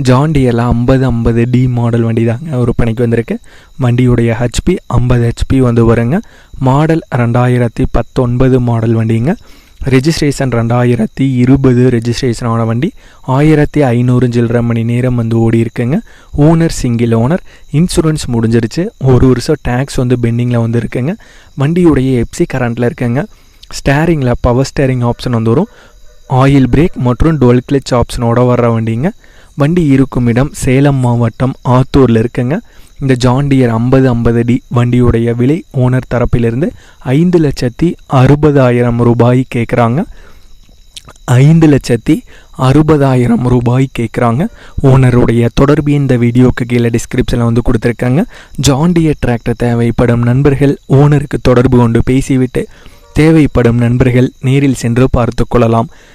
ஜாண்டியெல்லாம் ஐம்பது ஐம்பது D model வண்டி தாங்க விற்பனைக்கு வந்திருக்கு. வண்டியுடைய ஹெச்பி ஐம்பது ஹெச்பி வந்து வருங்க. மாடல் ரெண்டாயிரத்தி பத்தொன்பது மாடல் வண்டிங்க. ரெஜிஸ்ட்ரேஷன் ரெண்டாயிரத்தி இருபது ரெஜிஸ்ட்ரேஷனான வண்டி. ஆயிரத்தி ஐநூறு சில்லரை மணி நேரம் வந்து ஓடி இருக்குங்க ஓனர் சிங்கிள் ஓனர் இன்சூரன்ஸ் முடிஞ்சிருச்சு. ஒரு வருஷம் டேக்ஸ் வந்து பெண்டிங்கில் வந்து இருக்குங்க வண்டியுடைய எப்சி கரண்ட்டில் இருக்குங்க. ஸ்டேரிங்கில் பவர் ஸ்டேரிங் ஆப்ஷன் வந்து வரும். ஆயில் பிரேக் மற்றும் டுவெல் கிளிச் ஆப்ஷனோட வர்ற வண்டிங்க. வண்டி இருக்கும் இடம் சேலம் மாவட்டம் ஆத்தூரில் இருக்குங்க. இந்த ஜாண்டியர் ஐம்பது ஐம்பது அடி வண்டியுடைய விலை ஓனர் தரப்பிலிருந்து ஐந்து லட்சத்தி அறுபதாயிரம் ரூபாய் கேட்குறாங்க ஐந்து லட்சத்தி அறுபதாயிரம் ரூபாய் கேட்குறாங்க ஓனருடைய தொடர்பு இந்த வீடியோக்கு கீழே டிஸ்கிரிப்ஷனில் வந்து கொடுத்துருக்காங்க. ஜாண்டியர் டிராக்டர் தேவைப்படும் நண்பர்கள் ஓனருக்கு தொடர்பு கொண்டு பேசிவிட்டு தேவைப்படும் நண்பர்கள் நேரில் சென்று பார்த்து கொள்ளலாம்.